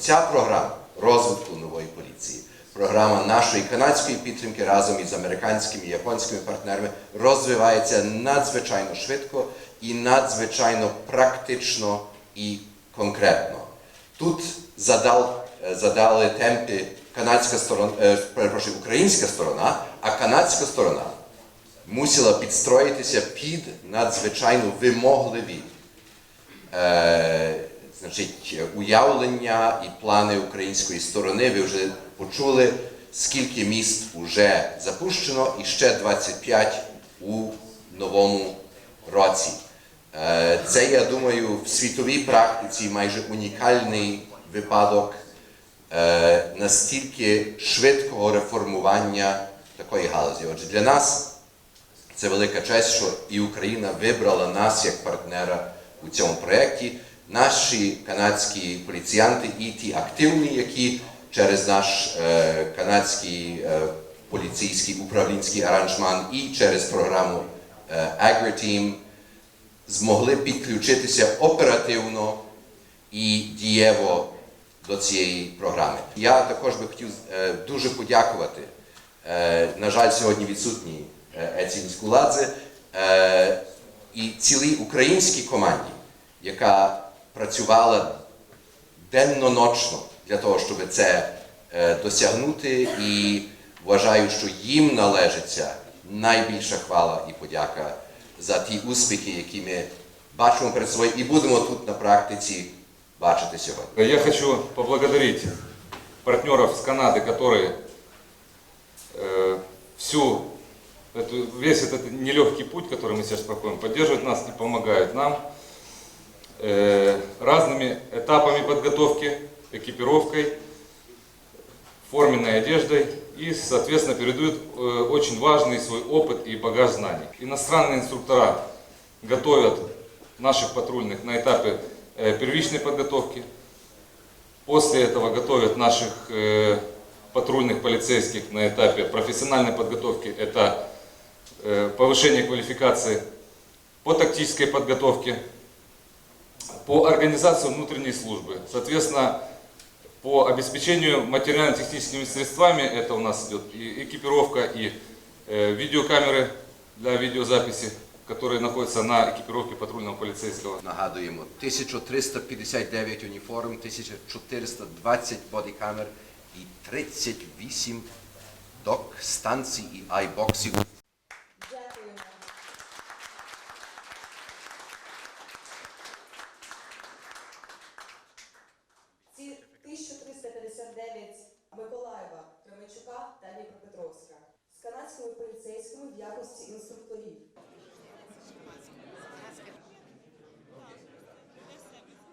Ця програма розвитку нової поліції, програма нашої канадської підтримки разом із американськими і японськими партнерами розвивається надзвичайно швидко і надзвичайно практично і конкретно. Тут задал, е, задали темпи канадська сторона, е, перепрошую, українська сторона, а канадська сторона мусила підстроїтися під надзвичайно вимогливі е, значить, уявлення і плани української сторони. Ви вже почули, скільки міст вже запущено, і ще 25 у новому році. Е, Це, я думаю, в світовій практиці майже унікальний випадок е, настільки швидкого реформування такої галузі. Отже, для нас це велика честь, що і Україна вибрала нас як партнера у цьому проєкті. Наші канадські поліціянти і ті активні, які через наш е, канадський е, поліцейський управлінський аранжмент і через програму е, AgriTeam змогли підключитися оперативно і дієво до цієї програми. Я також би хотів дуже подякувати. На жаль, сьогодні відсутній е, Еці Скуладзе і цілій українській команді, яка працювала денно-ночно для того, щоб це е, досягнути, і вважаю, що їм належиться найбільша хвала і подяка за ті успіхи, які ми бачимо перед собою, і будемо тут на практиці бачити сьогодні. Я хочу поблагодарить партнеров с Канады, которые э, всю эту, весь этот нелегкий путь, который мы сейчас проходим, поддерживают нас и помогают нам э, Разными этапами подготовки, экипировкой, форменной одеждой и, соответственно, передают э, очень важный свой опыт и багаж знаний. Иностранные инструктора готовят наших патрульных на этапе э, первичной подготовки. После этого готовят наших э, патрульных полицейских на этапе профессиональной подготовки. Это э, повышение квалификации по тактической подготовке, по организации внутренней службы. Соответственно, по обеспечению материально-техническими средствами, это у нас идет и экипировка, и э, видеокамеры для видеозаписи, которые находятся на экипировке патрульного полицейского. Нагадуємо, 1359 уніформ, 1420 бодікамер і 38 док станцій і айбоксів. Канадськими поліцейськими в якості інструкторів